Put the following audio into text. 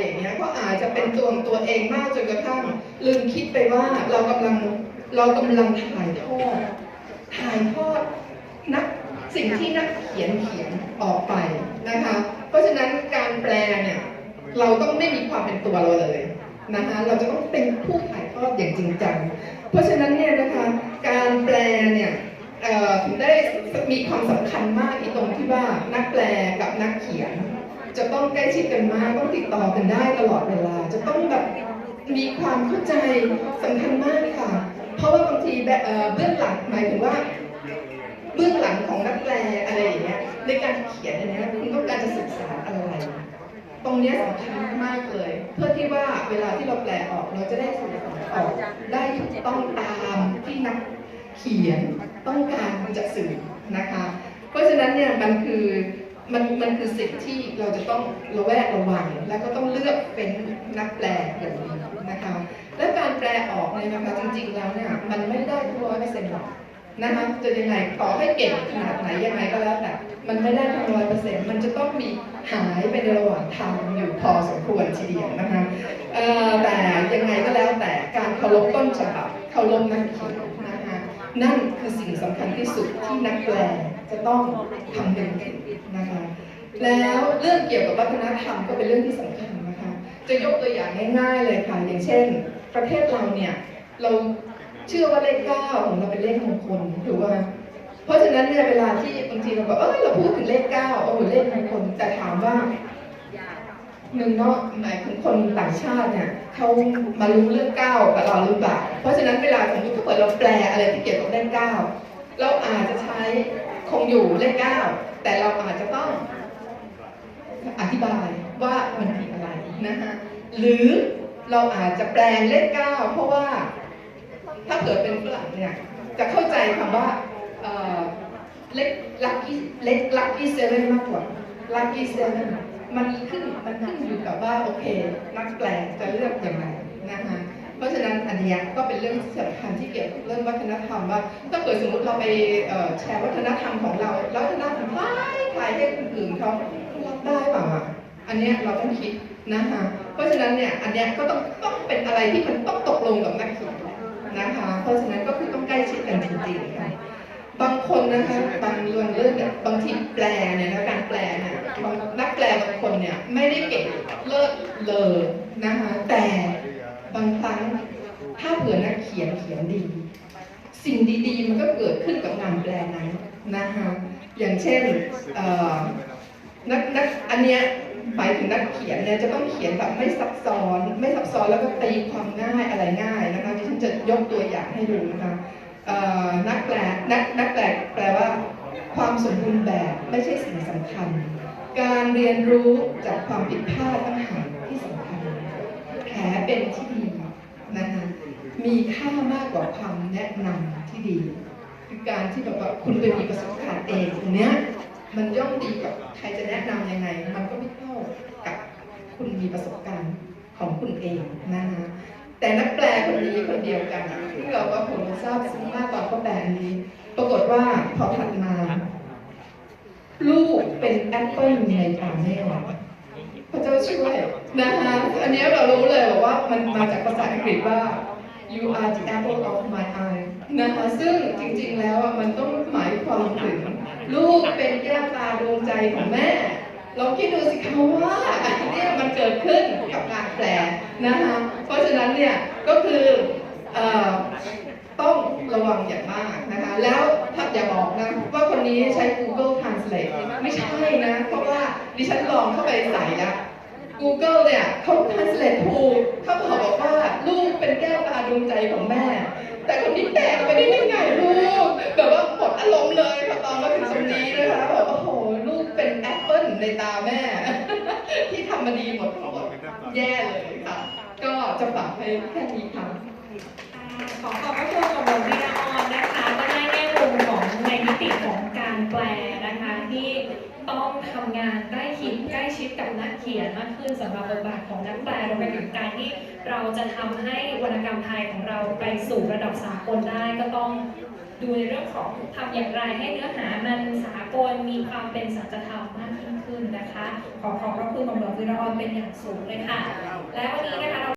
อย่างเงี้ยก็อาจจะเป็นตัวของตัวเองมากจนกระทั่ง ลืมคิดไปว่าเรากำลังเรากำลังถ่ายทอดถ่ายทอดนักสิ่งที่นักเขียนเขียนออกไปนะคะ เพราะฉะนั้นการแปลเนี่ยเราต้องไม่มีความเป็นตัวเราเลยนะคะเราจะต้องเป็นผู้ถ่ายทอดอย่างจริงจังเพราะฉะนั้นเนี่ยนะคะการแปลเนี่ยได้มีความสำคัญมากที่ตรงที่ว่านักแปลกับนักเขียน จะต้องใกล้ชิดกันมากต้องติดต่อกันได้ตลอดเวลา จะต้องแบบมีความเข้าใจสำคัญมากค่ะ เพราะว่าบางทีแบบเบื้องหลังหมายถึงว่าเบื้องหลังของนักแปลอะไรอย่างเงี้ยในการเขียนอันนี้คุณต้องการจะศึกษาอะไร ตรงนี้สำคัญมากเลย เพื่อที่ว่าเวลาที่เราแปลออกเราจะได้สื่อสารออกได้ถูกต้องตามที่นักเขียนต้องการจะสื่อนะคะ เพราะฉะนั้นเนี่ยมันคือ มันมันคือสิ่งที่เราจะต้องระแวดระวัง แล้วก็ต้องเลือกเป็นนักแปลอย่างดีนะคะและการแปลออกเนี่ยนะคะจริง ๆ แล้วเนี่ยมันไม่ได้ทุกร้อยเปอร์เซ็นต์หรอกนะคะจะยังไงต่อให้เก่งขนาดไหนยังไงก็แล้วแต่มันไม่ได้ทั้งร้อยเปอร์เซ็นต์มันจะต้องมีหายไปในระหว่างทางอยู่พอสมควรทีเดียวนะคะแต่ยังไงก็แล้วแต่การเคารพต้นฉบับเคารพนักเขียนนะคะนั่นคือสิ่งสำคัญที่สุดที่นักแปล จะต้องทำเป็นนะคะ แล้วเรื่องเกี่ยวกับวัฒนธรรมก็เป็นเรื่องที่สำคัญนะคะ จะยกตัวอย่างง่ายๆเลยค่ะอย่างเช่น ประเทศเราเนี่ยเราเชื่อว่าเลขเก้าของเราเป็นเลขมงคลถูกไหมเพราะฉะนั้นเนี่ยเวลาที่บางทีเราบอกเออเราพูดถึงเลขเก้าโอ้โหเลขมงคลแต่ถามว่าหนึ่งเนาะหมายถึงคนต่างชาติเนี่ยเขามารู้เรื่องเก้ากับเราหรือเปล่าเพราะฉะนั้นเวลาสมมติถ้าเกิดเราแปลอะไรที่เกี่ยวกับเลขเก้าเราอาจจะใช้ คงอยู่เลขเก้าแต่เราอาจจะต้องอธิบายว่ามันคืออะไรนะคะหรือเราอาจจะแปลงเลขเก้าเพราะว่า ถ้าเกิดเป็นฝรั่งเนี่ยจะเข้าใจคำว่าเล็กลัคกี้เล็กลัคกี้เซเว่นมากกว่าลัคกี้เซเว่นมันขึ้นมันขึ้นอยู่กับว่าโอเค นักแปลจะเลือกยังไงนะคะ เพราะฉะนั้นอันเนี้ยก็เป็นเรื่องสำคัญที่เกี่ยวกับเรื่องวัฒนธรรมว่าถ้าเกิดสมมติเราไปแชร์วัฒนธรรมของเราแล้ววัฒนธรรมคล้ายคล้ายให้คนอื่นเขารับได้เปล่าอะอันเนี้ยเราต้องคิดนะคะเพราะฉะนั้นเนี่ยอันเนี้ยก็ต้องต้องเป็นอะไรที่มันต้องตกลงกับนักเขียนนะคะ เพราะฉะนั้นก็คือต้องใกล้ชิดกันจริงๆค่ะบางคนนะคะบางเรื่องเรื่องเนี่ยบางทีแปลเนี่ยนะการแปลเนี่ยบางนักแปลบางคนเนี่ยไม่ได้เก่งเลิศเลยนะคะ แต่บางครั้งถ้าเผื่อนัก เขียนดี สิ่งดีๆ มันก็เกิดขึ้นกับงานแปลนั้นนะคะอย่างเช่นนักนักอันเนี้ยหมายถึงนักเขียนเนี่ยจะต้องเขียนแบบไม่ซับซ้อน ไม่ซับซ้อนแล้วก็ตีความง่ายอะไรง่ายนะคะที่ฉันจะยกตัวอย่างให้ดูนะคะนักแปลนักนักแปลแปลว่าความสมบูรณ์แบบไม่ใช่สิ่งสำคัญ การเรียนรู้จากความผิดพลาดต่างหากที่สำคัญแผลเป็นที่ดี มีค่ามากกว่าคำแนะนำที่ดีคือการที่แบบว่าคุณไปมีประสบการณ์เองตรงเนี้ยมันย่อมดีกับใครจะแนะนำยังไง มันก็ไม่เท่ากับคุณมีประสบการณ์ของคุณเองนะคะแต่นักแปลคนนี้คนเดียวกันที่เราก็ผมทราบซึ้งมากตอนเขาแปลนี้ ปรากฏว่าพอถัดมา ลูกเป็นแอปเปิลในตาแม่พระเจ้าช่วยนะคะอันนี้เรารู้เลยบอกว่ามันมาจากภาษาอังกฤษว่า you are the apple of my eye นะคะซึ่งจริงๆแล้วอะมันต้องหมายความถึง ลูกเป็นแก้วตาดวงใจของแม่เราคิดดูสิคะว่าอันเนี้ยมันเกิดขึ้นกับการแปลนะคะเพราะฉะนั้นเนี่ยก็คืออต้องระวังอย่างมากนะคะ แล้วถ้าอย่าบอกนะว่าคนนี้ใช้ Google Translate ไม่ใช่นะ เพราะว่าดิฉันลองเข้าไปใส่แล้ว Google เนี่ยเขา translate ถูกเขาบอกบอกว่าลูกเป็นแก้วตาดวงใจของแม่ แต่คนนี้แปลไปได้ยังไงลูกแบบว่าหมดอารมณ์เลยพอตอนมาถึงตรงนี้นะคะบอกโอ้โหลูกเป็นแอปเปิลในตาแม่ ที่ทำมาดีหมดทั้งหมดแย่เลยค่ะ ก็จะฝากให้แค่นี้ค่ะขอขอบพระคุณกับหลวงพี่ละออนนะคะก็ได้แง่มุมของในมิติของการแปลนะคะที่ต้องทำงานใกล้ ดกับนักเขียนมากขึ้นสำหรับบทบาทของนักแปลรวมไปถึงการที่เราจะทำให้วรรณกรรมไทยของเราไปสู่ระดับสากลได้ก็ต้องดูในเรื่องของทำอย่างไรให้เนื้อหามันสากลมีความเป็นสัจธรรมมากขึ้นนะคะ ขอขอบพระคุณขอมหลวงวิรออนเป็นอย่างสูงเลยค่ะ และวันนี้นะคะ